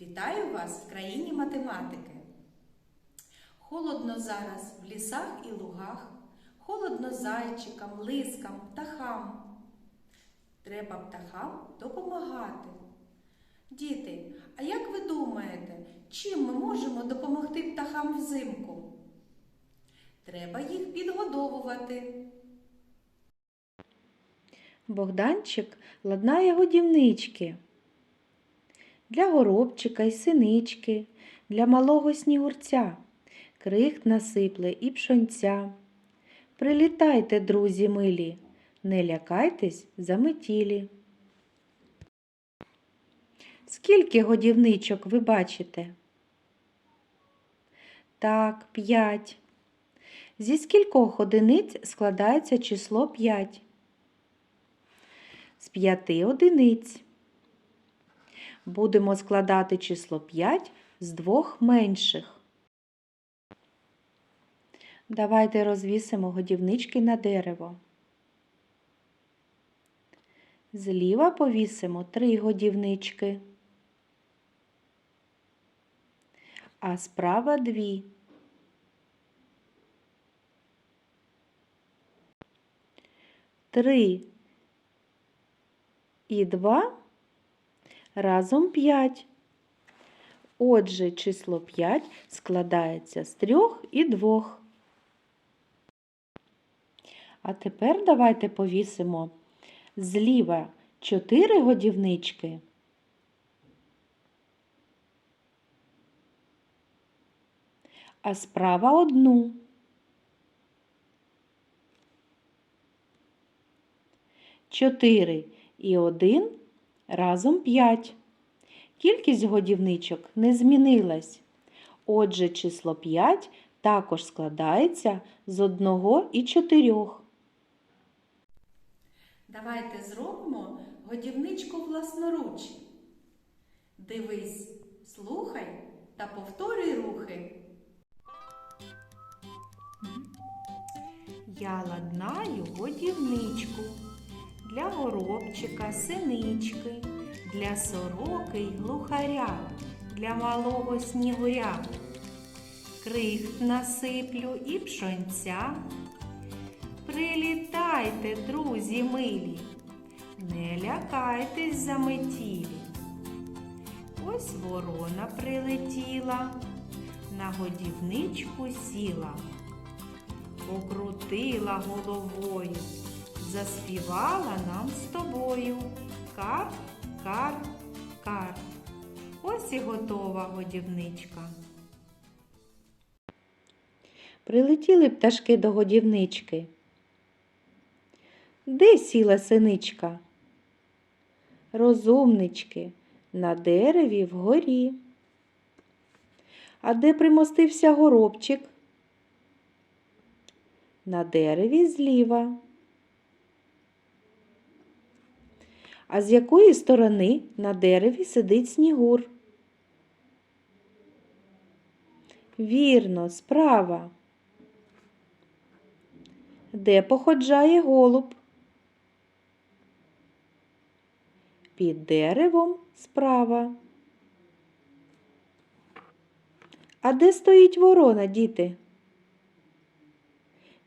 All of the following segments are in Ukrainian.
Вітаю вас в країні математики. Холодно зараз в лісах і лугах, холодно зайчикам, лискам, птахам. Треба птахам допомагати. Діти, а як ви думаєте, чим ми можемо допомогти птахам взимку? Треба їх підгодовувати. Богданчик ладнає годівнички для горобчика й синички, для малого снігурця, крихт насипле і пшонця. Прилітайте, друзі милі, не лякайтесь заметілі. Скільки годівничок ви бачите? Так, п'ять. Зі скількох одиниць складається число 5? З п'яти одиниць. Будемо складати число 5 з двох менших. Давайте розвісимо годівнички на дерево. Зліва повісимо три годівнички, а справа дві. Три і 2 разом 5. Отже, число 5 складається з 3 і 2. А тепер давайте повісимо зліва 4 годівнички, а справа одну. Чотири і 1 разом 5. Кількість годівничок не змінилась. Отже, число 5 також складається з 1 і 4. Давайте зробимо годівничку власноруч. Дивись, слухай та повторюй рухи. Я ладнаю годівничку для горобчика, синички, для сороки й глухаря, для малого снігуря. Крихт насиплю і пшонця. Прилітайте, друзі милі, не лякайтесь заметілі. Ось ворона прилетіла, на годівничку сіла покрутила головою, заспівала нам з тобою. Кар, кар, кар. Ось і готова годівничка. Прилетіли пташки до годівнички. Де сіла синичка? Розумнички, на дереві вгорі. А де примостився горобчик? на дереві зліва. А з якої сторони на дереві сидить снігур? Вірно, справа. Де походжає голуб? Під деревом справа. А де стоїть ворона, діти?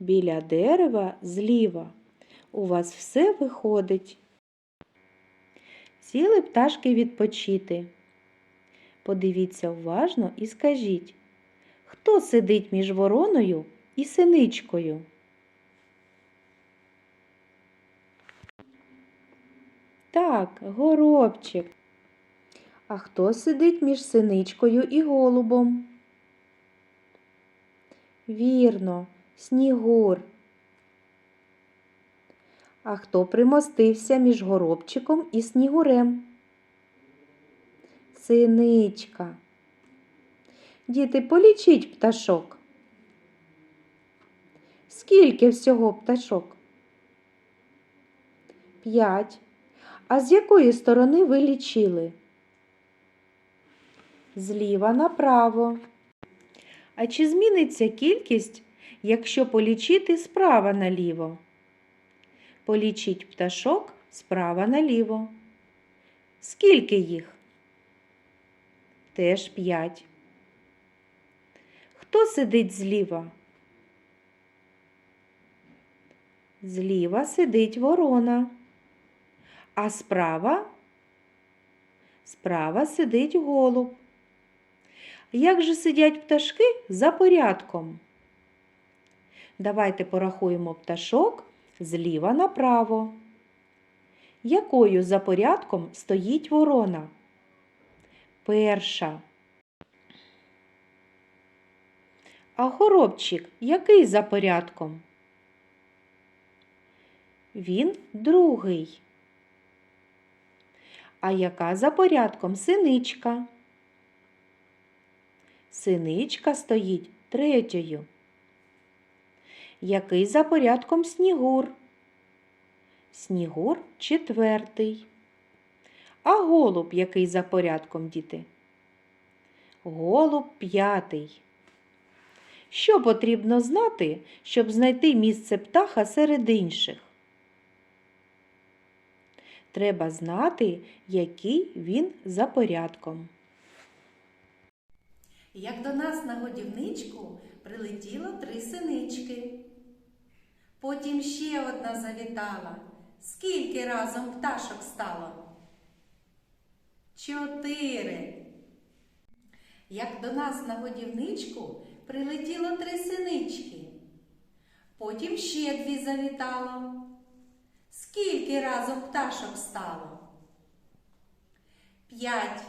Біля дерева зліва. У вас все виходить. Сіли пташки відпочити. Подивіться уважно і скажіть, хто сидить між вороною і синичкою? Так, горобчик. А хто сидить між синичкою і голубом? Вірно, Снігур. А хто примостився між горобчиком і снігурем? Синичка. Діти, полічіть пташок. Скільки всього пташок? П'ять. А з якої сторони ви лічили? Зліва направо. А чи зміниться кількість, якщо полічити справа наліво? Полічіть пташок справа наліво. Скільки їх? Теж п'ять. Хто сидить зліва? Зліва сидить ворона. А справа? Справа сидить голуб. Як же сидять пташки за порядком? Давайте порахуємо пташок зліва направо. Якою за порядком стоїть ворона? Перша. А горобчик який за порядком? Він другий. А яка за порядком синичка? Синичка стоїть третьою. Який за порядком снігур? Снігур четвертий. А голуб який за порядком, діти? Голуб п'ятий. Що потрібно знати, щоб знайти місце птаха серед інших? Треба знати, який він за порядком. Як до нас на годівничку прилетіло три синички. Потім ще одна завітала. Скільки разом пташок стало? Чотири. Як до нас на годівничку прилетіло три синички. Потім ще дві завітало. Скільки разом пташок стало? П'ять.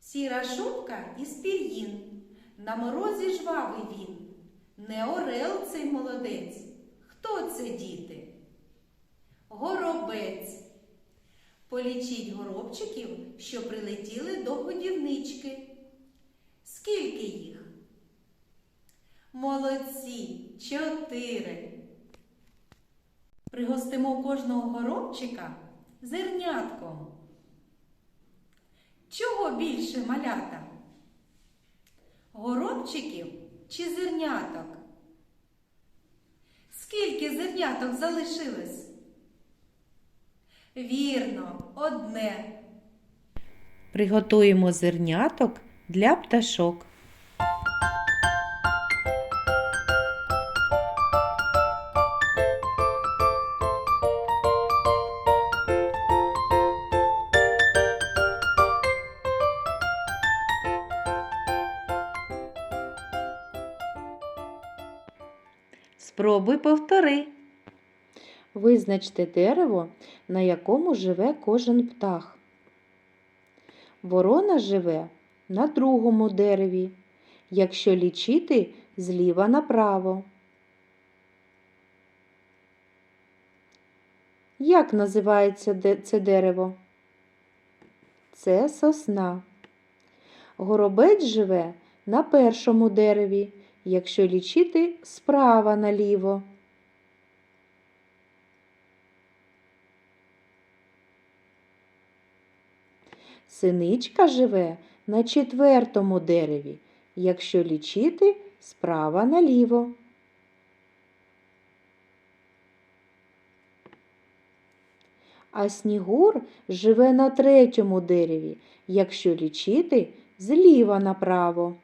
Сіра шубка із пір'їн. На морозі жвавий він. Не орел цей молодець. Хто це діти? Горобець. Полічіть горобчиків, що прилетіли до годівнички. Скільки їх? Молодці, чотири. Пригостимо кожного горобчика зернятком. Чого більше малята? Горобчиків чи зерняток? Скільки зерняток залишилось? Вірно, одне. Приготуємо зерняток для пташок. Спробуй повтори. Визначте дерево, на якому живе кожен птах. Ворона живе на другому дереві, якщо лічити зліва направо. Як називається це дерево? Це сосна. Горобець живе на першому дереві, якщо лічити справа наліво. Синичка живе на четвертому дереві, якщо лічити справа наліво. А снігур живе на третьому дереві, якщо лічити зліва направо.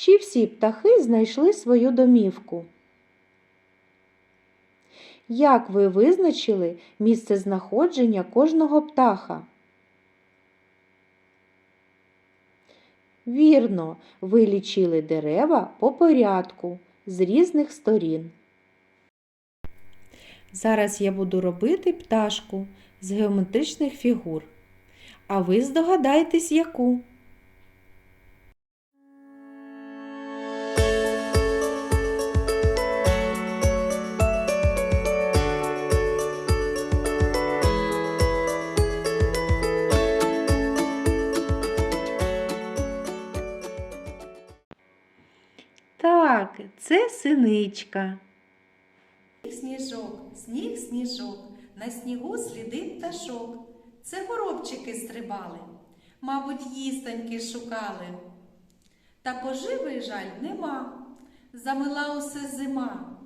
Чи всі птахи знайшли свою домівку? Як ви визначили місце знаходження кожного птаха? Вірно, ви лічили дерева по порядку з різних сторін. Зараз я буду робити пташку з геометричних фігур. А ви здогадайтесь, яку. Так, це синичка. Сніжок, сніг, сніжок, на снігу сліди пташок. Це горобчики стрибали, мабуть, їстоньки шукали. Та поживи жаль нема, замила усе зима.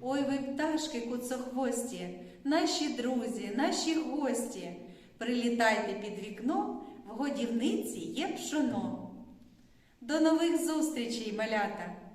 Ой ви пташки куцохвості, наші друзі, наші гості. Прилітайте під вікно, в годівниці є пшоно. До нових зустрічей, малята!